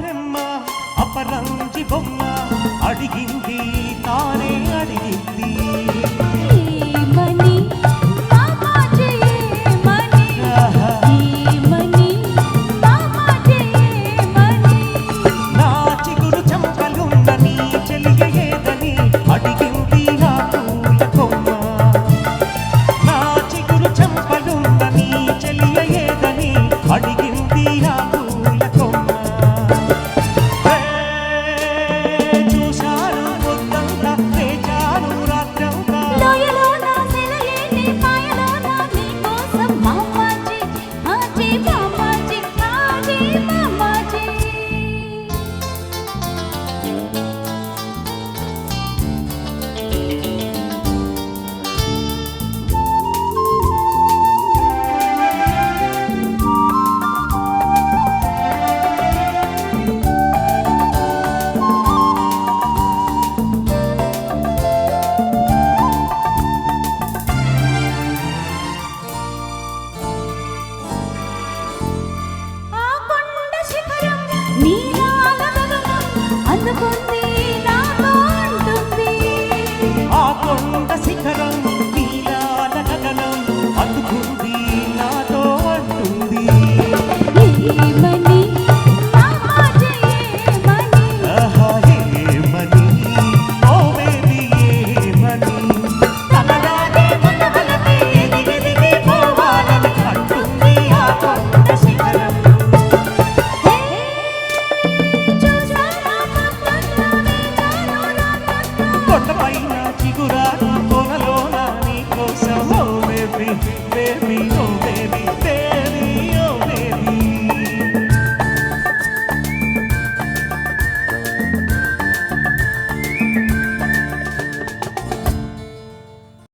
రెమ్మ అపరంజి బొమ్మ అడిగింది తానే అడిగింది. అతుకుంది నాతో అంటుంది.